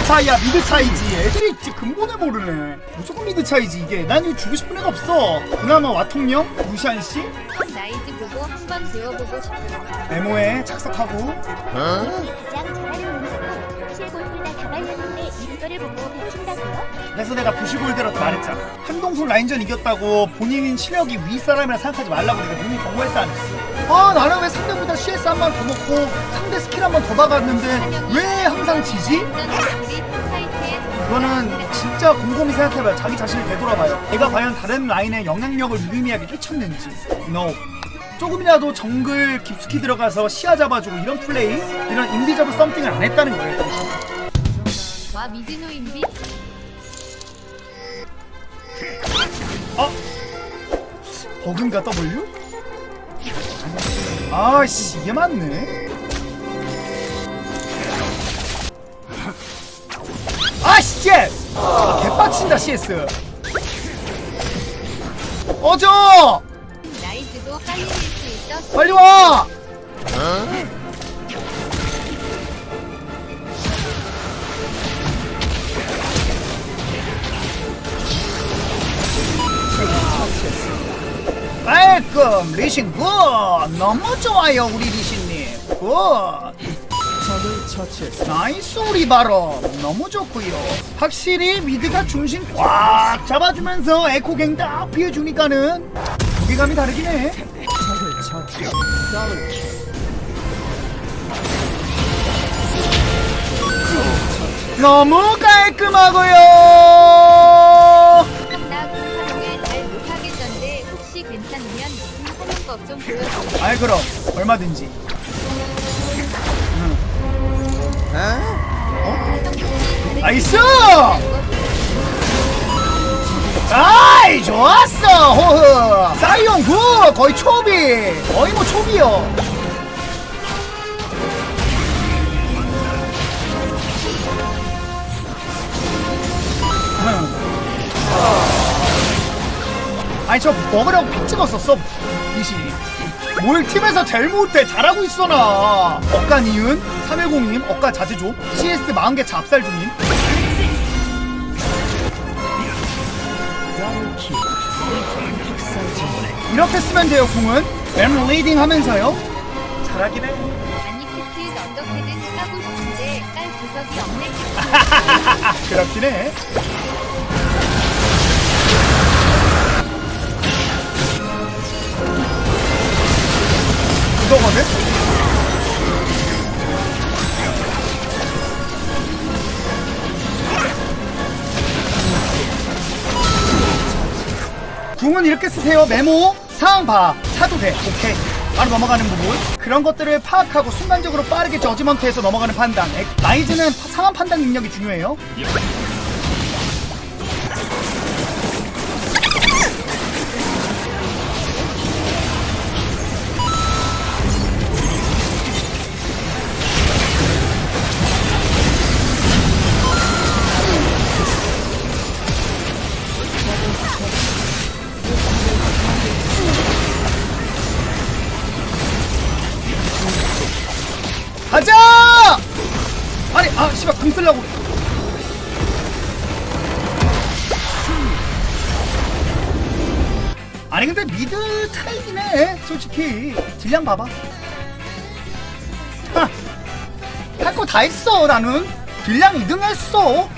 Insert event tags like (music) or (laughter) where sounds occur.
미드 차이야 미드 차이지. 애들이 진짜 근본을 모르네. 무조건 미드 차이지 이게. 난 이거 주고 싶은 애가 없어. 그나마 와통령 루시안씨. 나이즈 보고 한 번 배워보고 싶어요. 메모에 착석하고. 가장 잘하는 몬스터 실골보다 다 말렸는데 이거를 보고 배친다고요? 그래서 내가 부시골드라고 말했잖아. 한동숙 라인전 이겼다고 본인 실력이 위 사람이라 생각하지 말라고 내가 눈이 경고했어 안 했어? 아 나는 왜 상대보다 CS 한 번 더 먹고 상대 스킬 한 번 더 박았는데 왜 항상 지지? 우리 그거는 진짜 곰곰이 생각해봐요. 자기 자신을 되돌아봐요. 내가 과연 다른 라인의 영향력을 유의미하게 끼쳤는지. No. 조금이라도 정글 깊숙이 들어가서 시야 잡아주고 이런 플레이, 이런 인비저블 썸띵을 안 했다는 거예요. 와 미즈노 인비 어? 버그인가 W? 아씨 이게 맞네. 아 씨! 아, 개빡친다 CS. 어져! 나이즈도 빨리 밀수 있어. 빨리 와! 깔끔 리신 굿 너무 좋아요 우리 리신님 굿 나이스 우리 바로 너무 좋고요. 확실히 미드가 중심 꽉 잡아주면서 에코갱 딱 피해주니까는 무게감이 다르긴 해. 너무 깔끔하고요. 무슨 하는 법좀 보여줘. 아이 그럼 얼마든지 나이스! 아이 좋았어! 호흐! 사이온 굿 거의 초비! 거의 뭐 초비요. 아니 저 먹으라고 픽 찍었었어 이신이 뭘 팀에서 제일 못해? 잘하고 있어 나 억간 이은 310님 억간 자제조 CS 40개 잡살 중임 이렇게 쓰면 돼요 궁은. 램 리딩 하면서요. 잘하긴 해. 아니 키트 언더캐든 까고 싶은데 깔 구석이 없네. (laughs) 그렇긴 해 이거거든? 궁은 이렇게 쓰세요. 메모 상황 봐. 사도 돼. 오케이. 바로 넘어가는 부분. 그런 것들을 파악하고 순간적으로 빠르게 저지먼트해서 넘어가는 판단. 파- 상황 판단 능력이 중요해요 씨발, 공 쓰려고. 아니, 근데 미드 차이긴 해, 솔직히. 딜량 봐봐. 할 거 다 했어, 나는. 딜량 2등 했어.